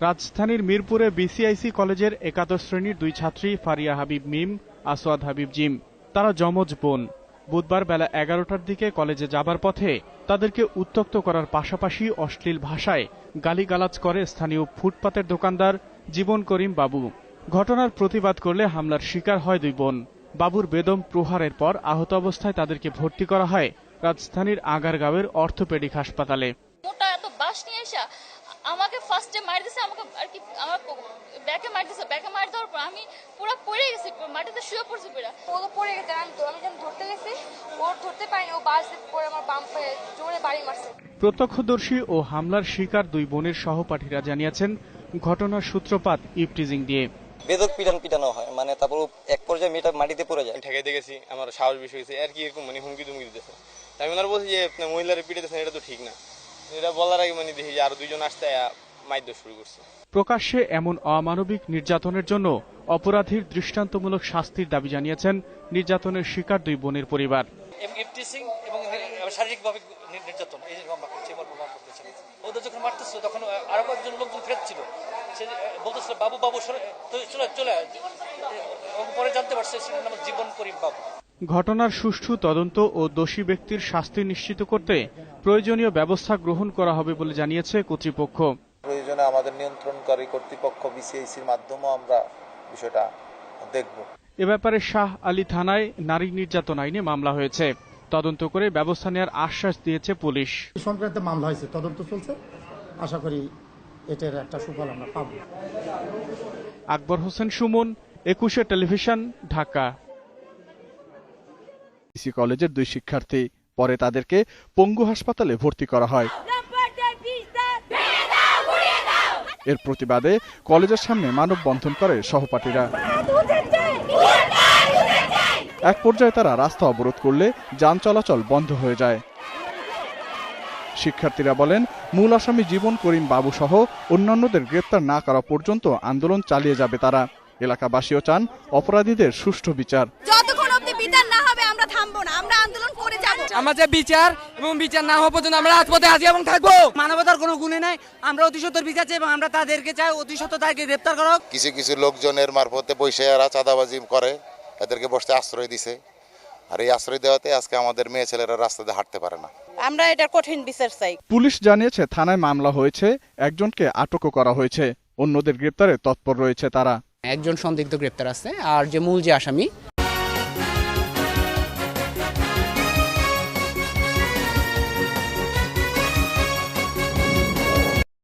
রাজধানীর মিরপুরে বিসিআইসি কলেজের একাদশ শ্রেণির দুই ছাত্রী ফারিয়া হাবিব মিম, আসওয়াদ হাবিব জিম, তারা যমজ বোন। বুধবার বেলা এগারোটার দিকে কলেজে যাবার পথে তাদেরকে উত্তক্ত করার পাশাপাশি অশ্লীল ভাষায় গালিগালাজ করে স্থানীয় ফুটপাতের দোকানদার জীবন করিম বাবু। ঘটনার প্রতিবাদ করলে হামলার শিকার হয় দুই বোন। বাবুর বেদম প্রহারের পর আহত অবস্থায় তাদেরকে ভর্তি করা হয় রাজধানীর আগারগাঁওয়ের অর্থোপেডিক হাসপাতালে। ফার্স্টে মার দিছে আমাকে আর কি আমার ব্যাকে মার দিছে ব্যাকে মার দেওয়ার পর আমি পুরো পড়ে গেছি মাটিতে শুয়ে পড়ছি পুরো। ও তো পড়ে গেছে আমি তো আমি যখন ধরতে গেছি ওর ধরতে পারিনি ও বাস পড়ে আমার বাম পায়ে জোরে বাড়ি মারছে। প্রত্যক্ষদর্শী ও হামলার শিকার দুই বোনের সহপাঠীরা জানিয়েছেন ঘটনার সূত্রপাত ইপটিজিং দিয়ে। বেদক পিটান পিটানো হয় মানে তারপর এক পর্যায়ে মেয়েটা মাটিতে পড়ে যায়। আমি ঠেকাইতে গেছি আমার সাহস বেশি হয়েছে আর কি এরকম মানে হুমকি দুমকি দিতেছে। তা আমি ওনার বলছি যে মহিলারা পিটাইতেছেন এটা তো ঠিক না। এটা বলার আগে মানে দেখি যে আরও দুইজন আসতে মাইদ্য শুরু করছে। প্রকাশ্যে এমন অমানবিক নির্যাতনের জন্য অপরাধীর দৃষ্টান্তমূলক শাস্তির দাবি জানিয়েছেন নির্যাতনের শিকার দুই বোনের পরিবার। এবং শারীরিকভাবে নির্যাতন এই ওদের যখন মারতেছিল তখন আরও কয়েকজন লোকজন ফেরত সে বলতেছিল বাবু বাবু চলে চলে পরে জানতে পারছে সেটার নাম জীবন করিম বাবু। ঘটনার সুষ্ঠু তদন্ত ও দোষী ব্যক্তির শাস্তি নিশ্চিত করতে প্রয়োজনীয় ব্যবস্থা গ্রহণ করা হবে বলে জানিয়েছে কর্তৃপক্ষ। প্রয়োজনে আমাদের নিয়ন্ত্রণকারী কর্তৃপক্ষ বিসিআইসির মাধ্যমেও আমরা বিষয়টা দেখব। এ ব্যাপারে শাহ আলী থানায় নারী নির্যাতন আইনে মামলা হয়েছে। তদন্ত করে ব্যবস্থা নেওয়ার আশ্বাস দিয়েছে পুলিশ। সংক্রান্তে মামলা হয়েছে। তদন্ত চলছে। আশা করি এটার একটা সুফল আমরা পাবো। আকবর হোসেন সুমন একুশে টেলিভিশন ঢাকা। কলেজের দুই শিক্ষার্থী পরে তাদেরকে পঙ্গু হাসপাতালে ভর্তি করা হয়। এর প্রতিবাদে কলেজের সামনে মানববন্ধন করে সহপাঠীরা। এক পর্যায়ে তারা রাস্তা অবরোধ করলে যান চলাচল বন্ধ হয়ে যায়। শিক্ষার্থীরা বলেন মূল আসামি জীবন করিম বাবু সহ অন্যান্যদের গ্রেপ্তার না করা পর্যন্ত আন্দোলন চালিয়ে যাবে তারা। এলাকাবাসীও চান অপরাধীদের সুষ্ঠু বিচার। যতক্ষণ অব্দি বিচার না হবে আমরা থামবো না। আমরা আন্দোলন করে যাব। আমাদের বিচার এবং বিচার না হওয়া পর্যন্ত আমরা রাজপথে আছি এবং থাকব। মানবতার কোনো গুণে নাই। আমরা অতি সত্তর বিচার চাই এবং আমরা তাদেরকে চাই অতি সত্তর তাদেরকে গ্রেপ্তার করা হোক। কিছু কিছু লোকজনের মারফতে বসে এরা চাঁদাবাজি করে এদেরকে বসতে আশ্রয় দিছে। আর এই আশ্রয় দেওয়াতে আজকে আমাদের মেয়ে ছেলেরা রাস্তাতে হাঁটতে পারে না। আমরা এটা কঠিন বিচার চাই। পুলিশ জানিয়েছে থানায় মামলা হয়েছে একজনকে আটকও করা হয়েছে। অন্যদের গ্রেপ্তারে তৎপর রয়েছে তারা। একজন সন্দিগ্ধ গ্রেপ্তার আছে আর যে মূল যে আসামি